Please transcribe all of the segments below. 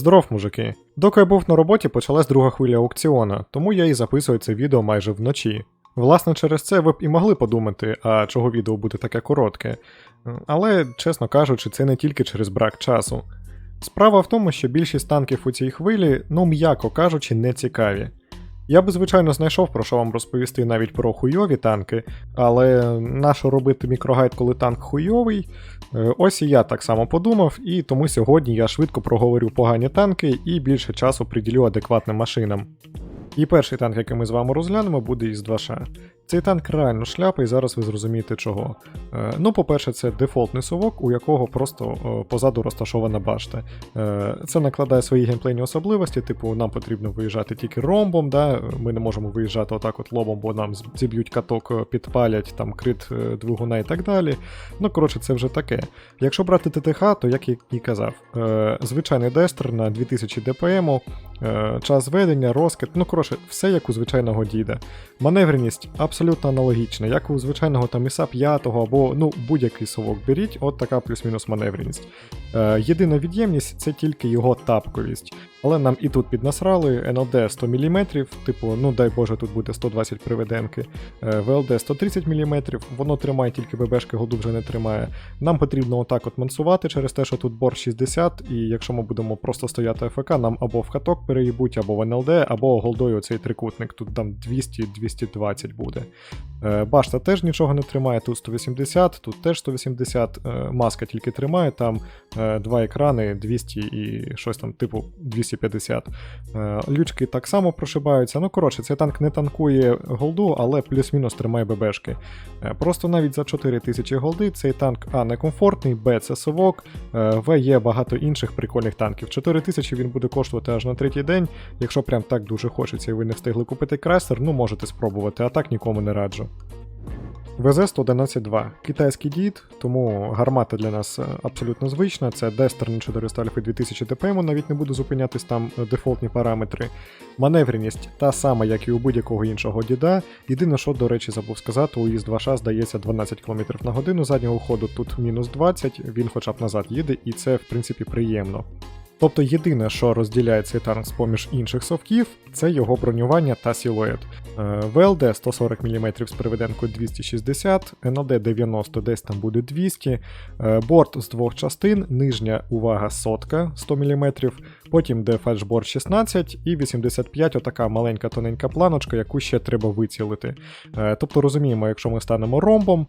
Здоров, мужики! Доки я був на роботі, почалась друга хвиля аукціона, тому я і записую це відео майже вночі. Власне, через це ви б і могли подумати, а чого відео буде таке коротке. Але, чесно кажучи, це не тільки через брак часу. Справа в тому, що більшість танків у цій хвилі, ну м'яко кажучи, не цікаві. Я би, звичайно, знайшов про що вам розповісти навіть про хуйові танки, але нащо робити мікрогайд, коли танк хуйовий? Е, Ось і я так само подумав, і тому сьогодні я швидко проговорю погані танки і більше часу приділю адекватним машинам. І перший танк, який ми з вами розглянемо, буде із 2Ш. Цей танк реально шляпа, і зараз ви зрозумієте чого. Е, ну, по-перше, це дефолтний совок, у якого просто е, позаду розташована башта. Е, це накладає свої геймплейні особливості, типу, нам потрібно виїжджати тільки ромбом, да? ми не можемо виїжджати отак от лобом, бо нам зіб'ють каток, підпалять, там крит двигуна і так далі. Ну, коротше, це вже таке. Якщо брати ТТХ, то як я і казав, звичайний дестер на 2000 ДПМ, час ведення, розкид, ну коротше, все як у звичайного діда. Маневреність абсолютно аналогічна, як у звичайного там ІСа 5 або ну, будь-який совок беріть, от така плюс-мінус маневреність. Е, єдина від'ємність це тільки його тапковість. Але нам і тут піднасрали НЛД 100 мм, типу, ну дай Боже, тут буде 120 приведенки, е, ВЛД 130 мм, воно тримає тільки ББшки, голду вже не тримає. Нам потрібно отак от мансувати через те, що тут бор 60, і якщо ми будемо просто стояти АФК, нам або в каток переїбуть, або в НЛД, або голдою цей трикутник, тут там 200-220 буде. Е, Башта теж нічого не тримає, тут 180, тут теж 180, е, маска тільки тримає, там два екрани 200 і щось там, типу 250. Е, Лючки так само прошибаються. Ну, коротше, цей танк не танкує голду, але плюс-мінус тримає ББшки. Е, Просто навіть за 4000 голди цей танк А некомфортний, Б це совок, е, В є багато інших прикольних танків. 4000 він буде коштувати аж на третій день. Якщо прям так дуже хочеться і ви не встигли купити крайсер, ну можете спробувати, а так нікому не раджу. ВЗ-111-2. Китайський дід, тому гармата для нас е, абсолютно звична. Це Дестер на 400 альфи 2000 ДПМ, навіть не буду зупинятись там е, дефолтні параметри. Маневреність та сама, як і у будь-якого іншого діда. Єдине, що, до речі, забув сказати, у ІС 2 здається 12 км на годину заднього ходу, тут мінус 20, він хоча б назад їде, і це в принципі приємно. Тобто єдине, що розділяє цей танк з поміж інших совків, це його бронювання та силует. ВЛД 140 мм з переведенкою 260, НЛД 90, десь там буде 200, е, борт з двох частин, нижня увага сотка 100 мм, потім де фальшборд 16 і 85 отака маленька тоненька планочка, яку ще треба вицілити. Е, Тобто розуміємо, якщо ми станемо ромбом,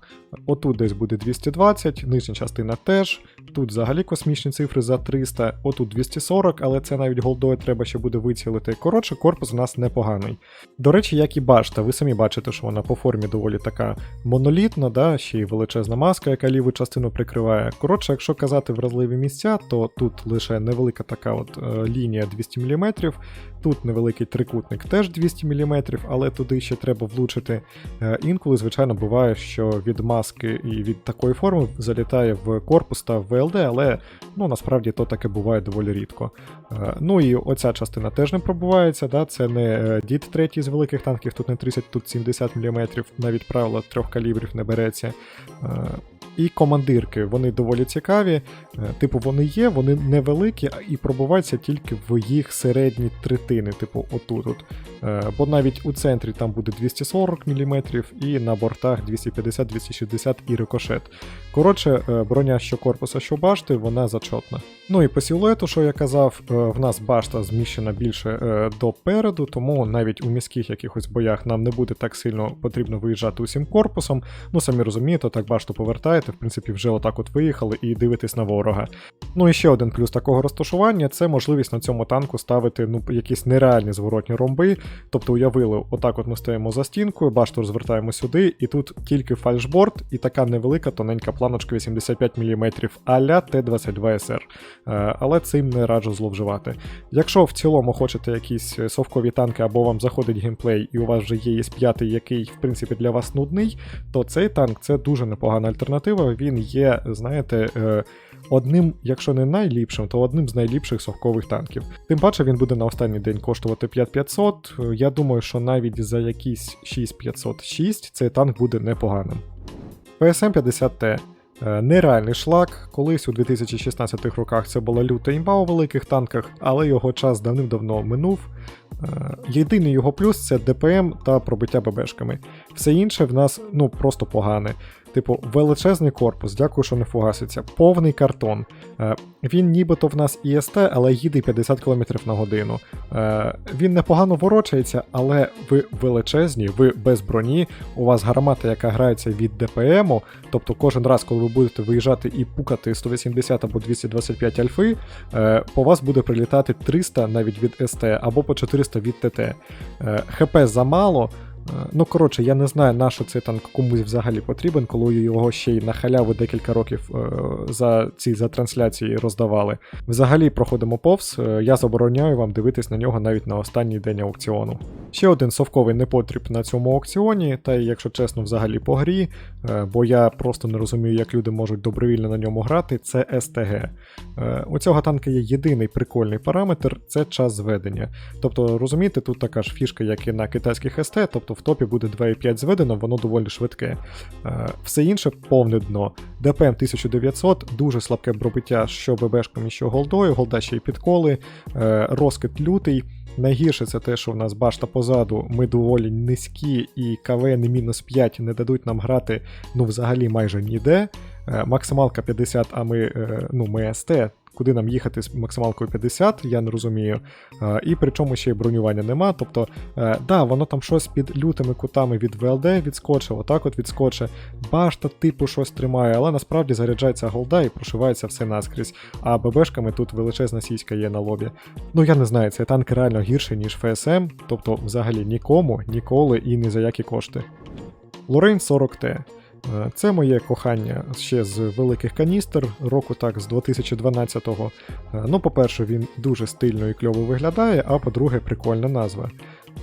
отут десь буде 220, нижня частина теж, тут взагалі космічні цифри за 300, отут 240, але це навіть голдою треба ще буде вицілити. Коротше, корпус у нас непоганий. До речі, як і башта, ви самі бачите, що вона по формі доволі така монолітна, да? ще й величезна маска, яка ліву частину прикриває. Коротше, якщо казати вразливі місця, то тут лише невелика така от е, лінія 200 мм, тут невеликий трикутник теж 200 мм, але туди ще треба влучити. Е, інколи, звичайно, буває, що від маски і від такої форми залітає в корпус та в ВЛД, але ну, насправді то таке буває доволі рідко. Е, Ну і оця частина теж не пробувається, да? це не е, дід третій з великих танків, тут не 30, тут 70 мм, навіть правило трьох калібрів не береться. Е, І командирки, вони доволі цікаві. Типу, вони є, вони невеликі і пробуваються тільки в їх середні третини, типу, отут. От. Бо навіть у центрі там буде 240 мм, і на бортах 250-260 і рикошет. Коротше, е, броня що корпуса, що башти, вона зачотна. Ну і по силуету, що я казав, е, в нас башта зміщена більше е, допереду, тому навіть у міських якихось боях нам не буде так сильно потрібно виїжджати усім корпусом. Ну самі розумієте, так башту повертаєте, в принципі, вже отак от виїхали і дивитесь на ворога. Ну і ще один плюс такого розташування це можливість на цьому танку ставити ну, якісь нереальні зворотні ромби. Тобто уявили, отак от ми стоїмо за стінкою, башту розвертаємо сюди, і тут тільки фальшборд і така невелика тоненька планочка 85 мм а-ля Т-22СР. Е, Але цим не раджу зловживати. Якщо в цілому хочете якісь е, совкові танки або вам заходить геймплей, і у вас вже є ІС-5, який, в принципі, для вас нудний, то цей танк це дуже непогана альтернатива. Він є, знаєте, е, одним, якщо не найліпшим, то одним з найліпших совкових танків. Тим паче він буде на останній день коштувати 5500. Е, Я думаю, що навіть за якісь 6506 цей танк буде непоганим. PSM 50T. Е, Нереальний шлак. Колись у 2016 роках це була люта імба у великих танках, але його час давним-давно минув. Е, Єдиний його плюс це ДПМ та пробиття ББшками. Все інше в нас ну просто погане. Типу, величезний корпус, дякую, що не фугаситься, повний картон. Е, Він нібито в нас ІСТ, але їде 50 км на годину. Е, Він непогано ворочається, але ви величезні, ви без броні, у вас гармата, яка грається від ДПМу, тобто кожен раз, коли ви будете виїжджати і пукати 180 або 225 альфи, е, по вас буде прилітати 300 навіть від СТ або по 400 від ТТ. Е, ХП замало. Е, Ну, коротше, я не знаю, на що цей танк комусь взагалі потрібен, коли його ще й на халяву декілька років е, за ці за трансляції роздавали. Взагалі проходимо повз. е, Я забороняю вам дивитись на нього навіть на останній день аукціону. Ще один совковий непотріб на цьому аукціоні, та й якщо чесно, взагалі по грі, бо я просто не розумію, як люди можуть добровільно на ньому грати, це СТГ. У цього танка є єдиний прикольний параметр це час зведення. Тобто, розумієте, тут така ж фішка, як і на китайських СТ, тобто в топі буде 2,5 зведено, воно доволі швидке. Е, Все інше повне дно. ДПМ 1900, дуже слабке пробиття що ББшком, і що голдою, голда ще й підколи, е, розкид лютий. Найгірше це те, що в нас башта позаду, ми доволі низькі, і КВН мінус 5 не дадуть нам грати ну взагалі майже ніде. Е, Максималка 50, а ми, ну, ми СТ. Куди нам їхати з максималкою 50, я не розумію. Е, І причому ще й бронювання нема. Тобто, е, да, воно там щось під лютими кутами від ВЛД відскоче, отак от відскоче. Башта типу щось тримає, але насправді заряджається голда і прошивається все наскрізь. А ББшками тут величезна сіська є на лобі. Ну я не знаю, цей танк реально гірший, ніж ФСМ, тобто взагалі нікому, ніколи і ні за які кошти. Лорейн 40Т. Е, Це моє кохання ще з великих каністр, року так з 2012-го. Е, Ну, по-перше, він дуже стильно і кльово виглядає, а по-друге, прикольна назва.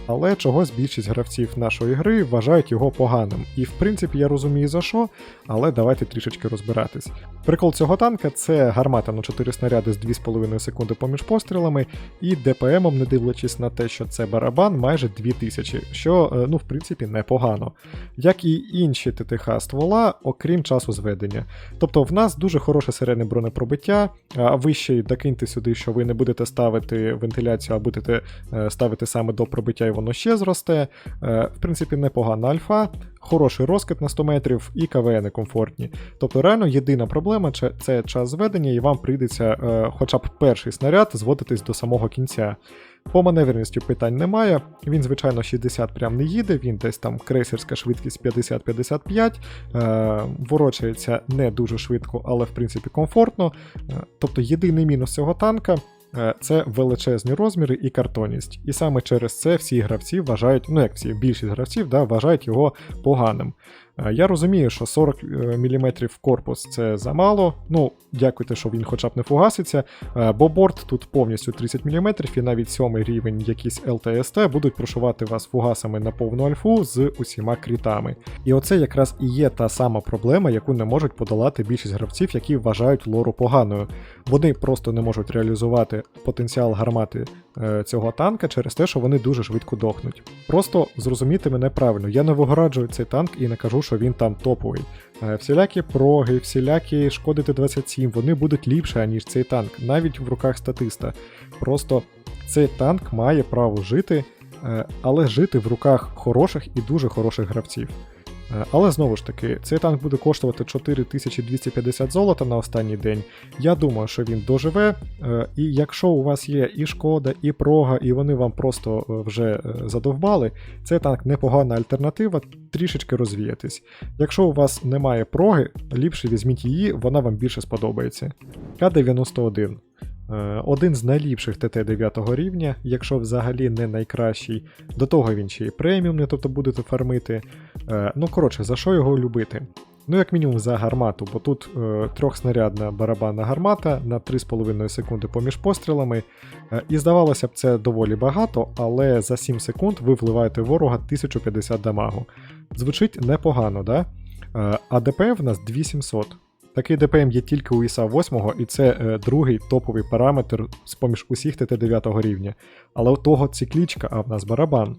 Але чогось більшість гравців нашої гри вважають його поганим. І в принципі я розумію за що, але давайте трішечки розбиратись. Прикол цього танка це гармата на 4 снаряди з 2,5 секунди поміж пострілами, і ДПМом, не дивлячись на те, що це барабан, майже 2000, що е, ну в принципі непогано. Як і інші ТТХ ствола, окрім часу зведення. Тобто в нас дуже хороше середнє бронепробиття, а ви ще докиньте сюди, що ви не будете ставити вентиляцію, а будете е, ставити саме до пробиття, і воно ще зросте. Е, В принципі, непогана альфа, хороший розкид на 100 метрів і КВН комфортні. Тобто, реально єдина проблема це- час зведення, і вам прийдеться е, хоча б перший снаряд зводитись до самого кінця. По маневреністю питань немає. Він, звичайно, 60 прям не їде, він десь там крейсерська швидкість 50-55, е, ворочається не дуже швидко, але в принципі комфортно. Е, тобто єдиний мінус цього танка. Е, Це величезні розміри і картонність. І саме через це всі гравці вважають, ну як всі, більшість гравців да, вважають його поганим. Е, Я розумію, що 40 мм корпус це замало. Ну, дякуйте, що він хоча б не фугаситься. Е, Бо борт тут повністю 30 мм, і навіть сьомий рівень якийсь ЛТСТ будуть прошивати вас фугасами на повну альфу з усіма крітами. І оце якраз і є та сама проблема, яку не можуть подолати більшість гравців, які вважають лору поганою. Вони просто не можуть реалізувати потенціал гармати е, цього танка через те, що вони дуже швидко дохнуть. Просто зрозумійте мене правильно, я не вигораджую цей танк і не кажу, що він там топовий. Е, Всілякі проги, всілякі шкоди Т-27, вони будуть ліпше, ніж цей танк, навіть в руках статиста. Просто цей танк має право жити, е, але жити в руках хороших і дуже хороших гравців. Е, Але знову ж таки, цей танк буде коштувати 4250 золота на останній день. Я думаю, що він доживе. е, І якщо у вас є і шкода, і прога, і вони вам просто е, вже задовбали, цей танк непогана альтернатива, трішечки розвіятись. Якщо у вас немає проги, ліпше візьміть її, вона вам більше сподобається. К-91. Е, Один з найліпших ТТ 9 рівня, якщо взагалі не найкращий. До того він ще й преміумний, тобто будете фармити. Е, Ну, коротше, за що його любити? Ну, як мінімум за гармату, бо тут е, трьохснарядна барабанна гармата на 3,5 секунди поміж пострілами. Е, і здавалося б, це доволі багато, але за 7 секунд ви вливаєте ворога 1050 дамагу. Звучить непогано, да? Е, а ДПМ в нас 2700. Такий ДПМ є тільки у ІСа 8, і це е, другий топовий параметр з поміж усіх ТТ 9 рівня. Але у того циклічка, а в нас барабан.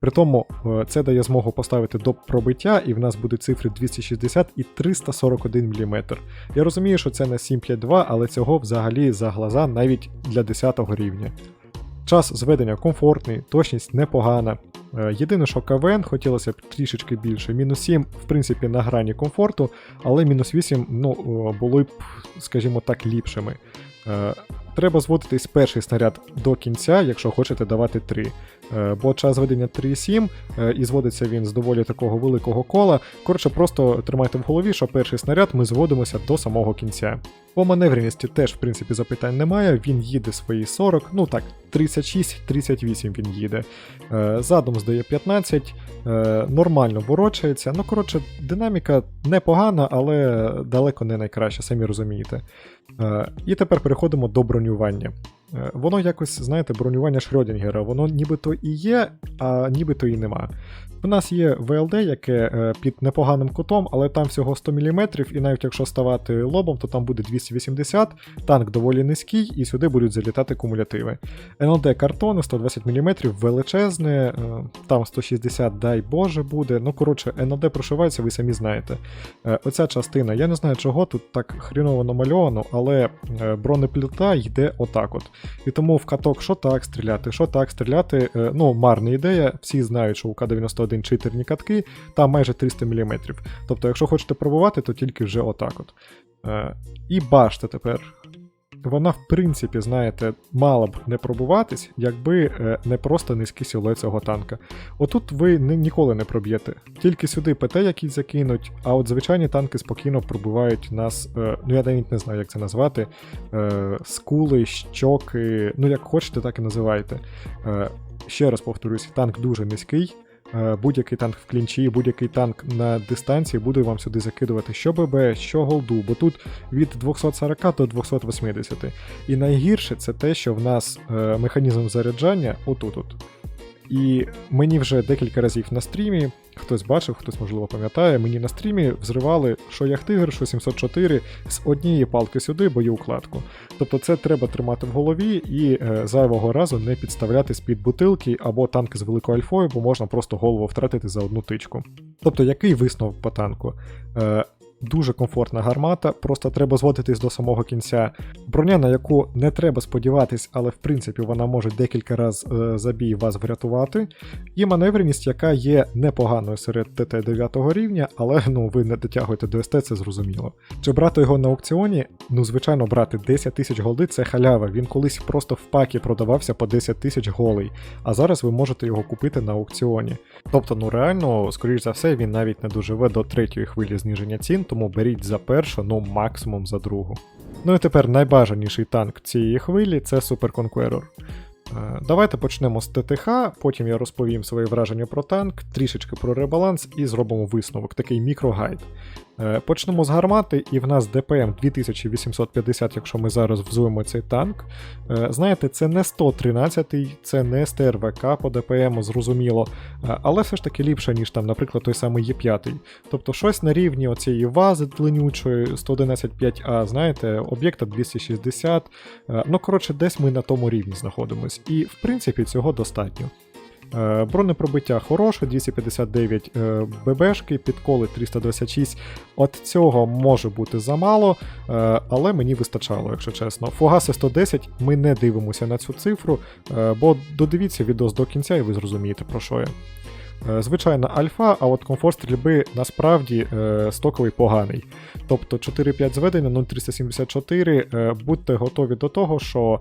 При тому е, це дає змогу поставити до пробиття, і в нас буде цифри 260 і 341 мм. Я розумію, що це не 752, але цього взагалі за глаза навіть для 10 рівня. Час зведення комфортний, точність непогана. Е, Єдине, що КВН хотілося б трішечки більше. Мінус 7, в принципі, на грані комфорту, але мінус 8 ну, були б, скажімо так, ліпшими. Е, Треба зводитись перший снаряд до кінця, якщо хочете давати 3. Е, Бо час зведення 3,7 е, і зводиться він з доволі такого великого кола. Коротше, просто тримайте в голові, що перший снаряд ми зводимося до самого кінця. По маневреності теж, в принципі, запитань немає. Він їде свої 40, ну так, 36-38 він їде. Е, Задом здає 15, е, нормально ворочається. Ну, коротше, динаміка непогана, але далеко не найкраща, самі розумієте. І тепер переходимо до бронювання. Е, Воно якось, знаєте, бронювання Шрёдінгера, воно нібито і є, а нібито і нема. У нас є ВЛД, яке е, під непоганим кутом, але там всього 100 мм, і навіть якщо ставати лобом, то там буде 280, танк доволі низький, і сюди будуть залітати кумулятиви. НЛД картони 120 мм, величезне, е, там 160, дай Боже, буде. Ну, коротше, НЛД прошивається, ви самі знаєте. Е, Оця частина, я не знаю, чого тут так хріново намальовано, але бронеплита йде отак от. І тому в каток що так стріляти, що так стріляти. Ну, марна ідея. Всі знають, що у К-91 читерні катки, там майже 300 мм. Тобто, якщо хочете пробувати, то тільки вже отак от. Е, І башта тепер. Вона, в принципі, знаєте, мала б не пробуватись, якби е, не просто низький силует цього танка. Отут ви ни- ніколи не проб'єте. Тільки сюди ПТ якісь закинуть, а от звичайні танки спокійно пробивають нас. е, ну я навіть не знаю, як це назвати. Е, скули, щоки, ну як хочете, так і називайте. Е, ще раз повторюсь, танк дуже низький. Е, Будь-який танк в клінчі, будь-який танк на дистанції буде вам сюди закидувати що ББ, що голду, бо тут від 240 до 280. І найгірше це те, що в нас е, механізм заряджання отут. -от. І мені вже декілька разів на стрімі, хтось бачив, хтось можливо пам'ятає, мені на стрімі взривали що Яхтигр, що 704 з однієї палки сюди боєукладку. Тобто це треба тримати в голові і е, зайвого разу не підставлятись під бутилки або танки з великою альфою, бо можна просто голову втратити за одну тичку. Тобто, який висновок по танку? Е, Дуже комфортна гармата, просто треба зводитись до самого кінця. Броня, на яку не треба сподіватись, але в принципі вона може декілька разів е, за бій вас врятувати. І маневреність, яка є непоганою серед ТТ 9 рівня, але ну ви не дотягуєте до СТ, це зрозуміло. Чи брати його на аукціоні? Ну, звичайно, брати 10 тисяч голди це халява. Він колись просто в пакі продавався по 10 тисяч голий, а зараз ви можете його купити на аукціоні. Тобто, ну реально, скоріш за все, він навіть не доживе до третьої хвилі зниження цін, тому беріть за першу, ну максимум за другу. Ну і тепер найбажаніший танк цієї хвилі це Super Conqueror. Е, Давайте почнемо з ТТХ, потім я розповім свої враження про танк, трішечки про ребаланс і зробимо висновок, такий мікрогайд. Е, Почнемо з гармати, і в нас ДПМ 2850, якщо ми зараз взуємо цей танк. Е, Знаєте, це не 113, це не СТРВК по ДПМу, зрозуміло, але все ж таки ліпше, ніж там, наприклад, той самий Є5. Тобто щось на рівні оцієї вази длинючої 111.5А, знаєте, об'єкта 260. Е, Ну, коротше, десь ми на тому рівні знаходимось. І в принципі цього достатньо. Е, Бронепробиття хороше, 259 е, ББшки, підколи 326. От цього може бути замало, е, але мені вистачало, якщо чесно. Фугаси 110, ми не дивимося на цю цифру, бо додивіться відос до кінця, і ви зрозумієте про що я. Е, Звичайна альфа, а от комфорт стрільби насправді е, стоковий поганий. Тобто 4-5 зведення 0,374. Е, будьте готові до того, що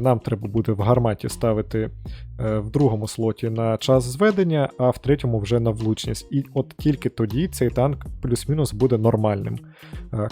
нам треба буде в гарматі ставити в другому слоті на час зведення, а в третьому вже на влучність. І от тільки тоді цей танк плюс-мінус буде нормальним.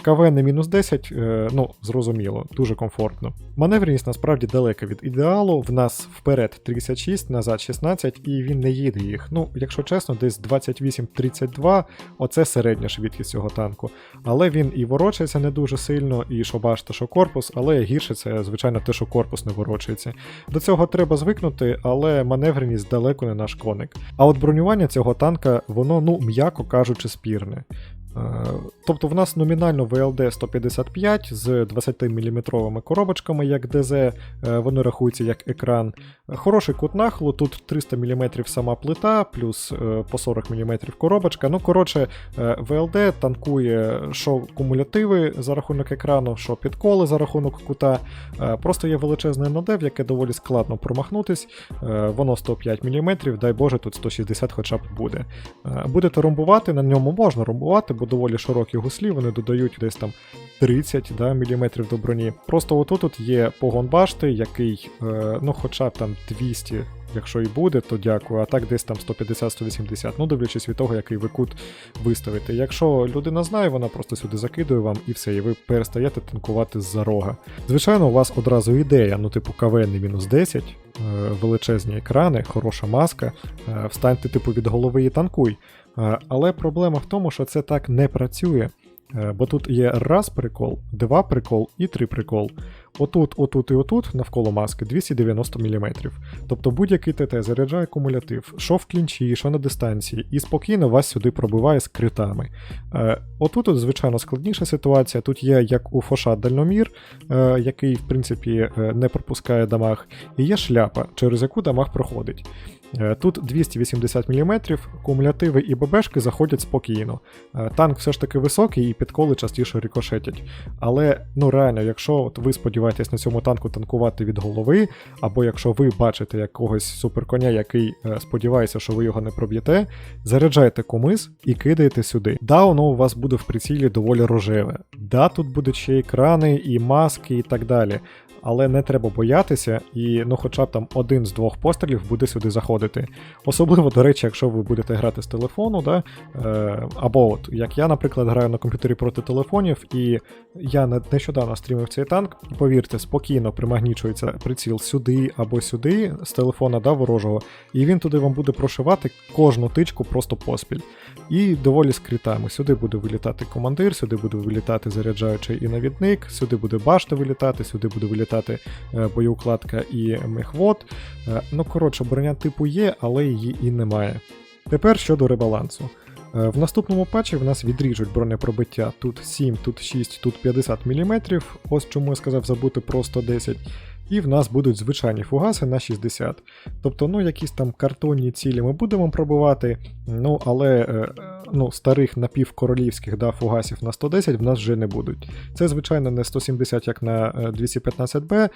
КВН мінус 10, е, ну, зрозуміло, дуже комфортно. Маневреність насправді далека від ідеалу. В нас вперед 36, назад 16, і він не їде їх. Ну, якщо чесно, десь 28-32, оце середня швидкість цього танку. Але він і ворочається не дуже сильно, і що башта, що корпус, але гірше це, звичайно, те, що корпус не ворочається. До цього треба звикнути, але маневреність далеко не наш коник. А от бронювання цього танка, воно, ну, м'яко кажучи, спірне. Е, Тобто в нас номінально VLD 155 з 20-мм коробочками, як ДЗ, е, вони рахуються як екран. Хороший кут нахилу, тут 300 мм сама плита, плюс е, по 40 мм коробочка. Ну, коротше, VLD танкує що кумулятиви за рахунок екрану, що підколи за рахунок кута. Просто є величезне НД, в яке доволі складно промахнутись. Воно 105 мм, дай Боже, тут 160 хоча б буде. Будете ромбувати, на ньому можна ромбувати, бо доволі широкі гуслі, вони додають десь там 30 да, мм до броні. Просто отут тут є погон башти, який, е, ну хоча б там 200, якщо і буде, то дякую, а так десь там 150-180, ну дивлячись від того, який ви кут виставите. Якщо людина знає, вона просто сюди закидує вам і все, і ви перестаєте танкувати з-за рога. Звичайно, у вас одразу ідея, ну типу КВН мінус 10, е, величезні екрани, хороша маска, е, встаньте типу від голови і танкуй. Е, Але проблема в тому, що це так не працює. Е, Бо тут є раз прикол, два прикол і три прикол. Отут, отут і отут навколо маски 290 мм. Тобто будь-який ТТ заряджає кумулятив, що в клінчі, що на дистанції, і спокійно вас сюди пробиває з критами. Е, отут, от, звичайно, складніша ситуація. Тут є як у Фоша дальномір, е, який, в принципі, е, не пропускає дамаг, і є шляпа, через яку дамаг проходить. Е, Тут 280 мм, кумулятиви і ББшки заходять спокійно. Е, Танк все ж таки високий і підколи частіше рикошетять. Але ну реально, якщо от ви сподіваєтесь на цьому танку танкувати від голови, або якщо ви бачите якогось суперконя, який е, сподівається, що ви його не проб'єте, заряджайте кумис і кидаєте сюди. Да, воно у вас буде в прицілі доволі рожеве. Да, тут будуть ще екрани, і маски, і так далі. Але не треба боятися, і ну, хоча б там один з двох пострілів буде сюди заходити. Особливо, до речі, якщо ви будете грати з телефону, да, е, або от як я, наприклад, граю на комп'ютері проти телефонів, і я не- нещодавно стрімив цей танк, і повірте, спокійно примагнічується приціл сюди або сюди з телефона да, ворожого, і він туди вам буде прошивати кожну тичку просто поспіль. І доволі з критами. Сюди буде вилітати командир, сюди буде вилітати заряджаючий і навідник, сюди буде башта вилітати, сюди буде вилітати е, боєукладка і мехвод. Е, ну, коротше, броня типу є, але її і немає. Тепер щодо ребалансу. Е, В наступному патчі в нас відріжуть бронепробиття тут 7, тут 6, тут 50 мм. Ось чому я сказав забути про 110. І в нас будуть звичайні фугаси на 60. Тобто, ну, якісь там картонні цілі ми будемо пробивати, ну, але е, ну, старих напівкоролівських да, фугасів на 110 в нас вже не будуть. Це, звичайно, не 170, як на е, 215Б, е,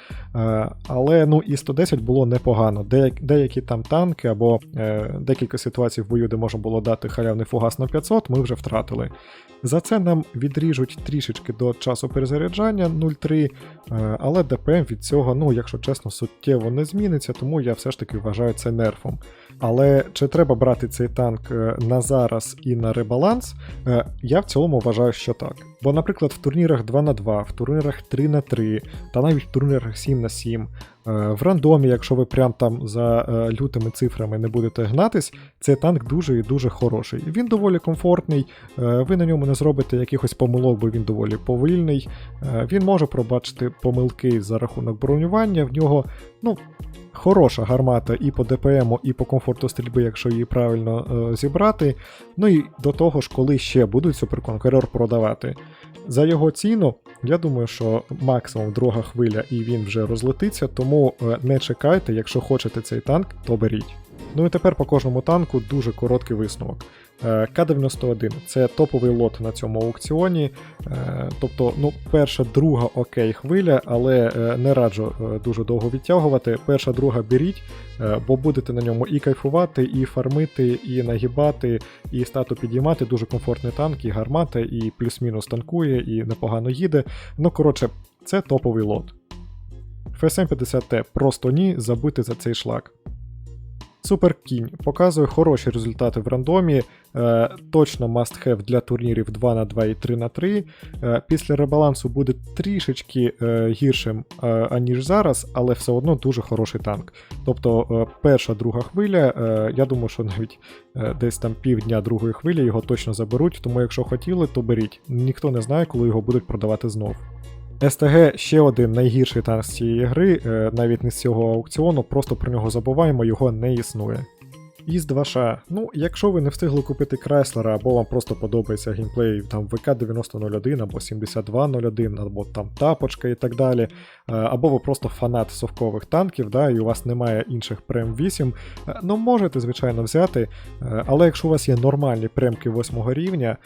але ну, і 110 було непогано. Деякі, там танки або е, декілька ситуацій в бою, де можна було дати халявний фугас на 500, ми вже втратили. За це нам відріжуть трішечки до часу перезаряджання 0,3, е, але ДПМ від цього, ну, якщо чесно, суттєво не зміниться, тому я все ж таки вважаю це нерфом. Але чи треба брати цей танк е, на зараз і на ребаланс? Е, Я в цілому вважаю, що так. Бо, наприклад, в турнірах 2 на 2 в турнірах 3 на 3 та навіть в турнірах 7 на 7 е, в рандомі, якщо ви прям там за е, лютими цифрами не будете гнатись, цей танк дуже і дуже хороший. Він доволі комфортний, е, ви на ньому не зробите якихось помилок, бо він доволі повільний. Він може пробачити помилки за рахунок бронювання. В нього, ну, хороша гармата і по ДПМу, і по комфорту стрільби, якщо її правильно е, зібрати. Ну і до того ж, коли ще будуть суперконкурер продавати. За його ціну, я думаю, що максимум друга хвиля і він вже розлетиться, тому е, не чекайте, якщо хочете цей танк, то беріть. Ну і тепер по кожному танку дуже короткий висновок. Е, К-91 це топовий лот на цьому аукціоні. Е, Тобто, ну, перша, друга окей хвиля, але е, не раджу дуже довго відтягувати. Перша, друга беріть, бо будете на ньому і кайфувати, і фармити, і нагибати, і стату підіймати. Дуже комфортний танк, і гармата, і плюс-мінус танкує, і непогано їде. Ну, коротше, це топовий лот. FSM 50T просто ні, забити за цей шлак. Супер кінь показує хороші результати в рандомі. Е, точно must have для турнірів 2 на 2 і 3 на 3 Е, після ребалансу буде трішечки е, гіршим, аніж зараз, але все одно дуже хороший танк. Тобто перша, друга хвиля, я думаю, що навіть десь там півдня другої хвилі його точно заберуть, тому якщо хотіли, то беріть. Ніхто не знає, коли його будуть продавати знов. СТГ ще один найгірший танк з цієї гри, е, навіть не з цього аукціону, просто про нього забуваємо, його не існує. Із 2Ш. Ну, якщо ви не встигли купити Крайслера, або вам просто подобається геймплей там ВК-9001 або 7201, або там тапочка і так далі, е, або ви просто фанат совкових танків, да, і у вас немає інших прем 8, е, ну можете, звичайно, взяти. е, Але якщо у вас є нормальні премки 8 рівня,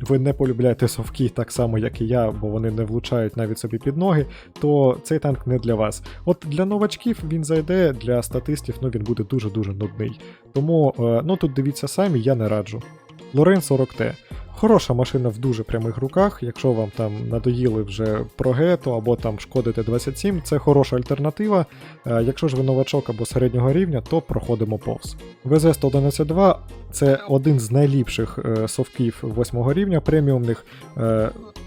ви не полюбляєте совки так само, як і я, бо вони не влучають навіть собі під ноги, то цей танк не для вас. От для новачків він зайде, для статистів ну він буде дуже-дуже нудний. Тому е, ну тут дивіться самі, я не раджу. Лорен 40Т. Хороша машина в дуже прямих руках. Якщо вам там надоїли вже прогето або там шкодите 27, це хороша альтернатива. Е, Якщо ж ви новачок або середнього рівня, то проходимо повз. ВЗ-111-2 це один з найліпших е, совків 8 рівня преміумних,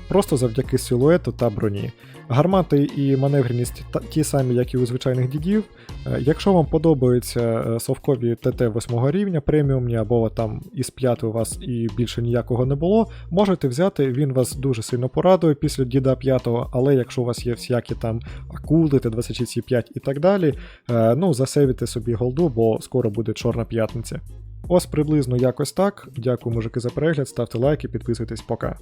просто завдяки силуету та броні. Гармати і маневреність ті самі, як і у звичайних дідів. Е, Якщо вам подобаються е, совкові ТТ 8 рівня преміумні, або там із 5 у вас і більше ніякого не було, можете взяти, він вас дуже сильно порадує після діда 5, але якщо у вас є всякі там акули, Т26С5 і так далі, е, ну засейвіте собі голду, бо скоро буде Чорна п'ятниця. Ось приблизно якось так. Дякую, мужики, за перегляд, ставте лайки, підписуйтесь, пока.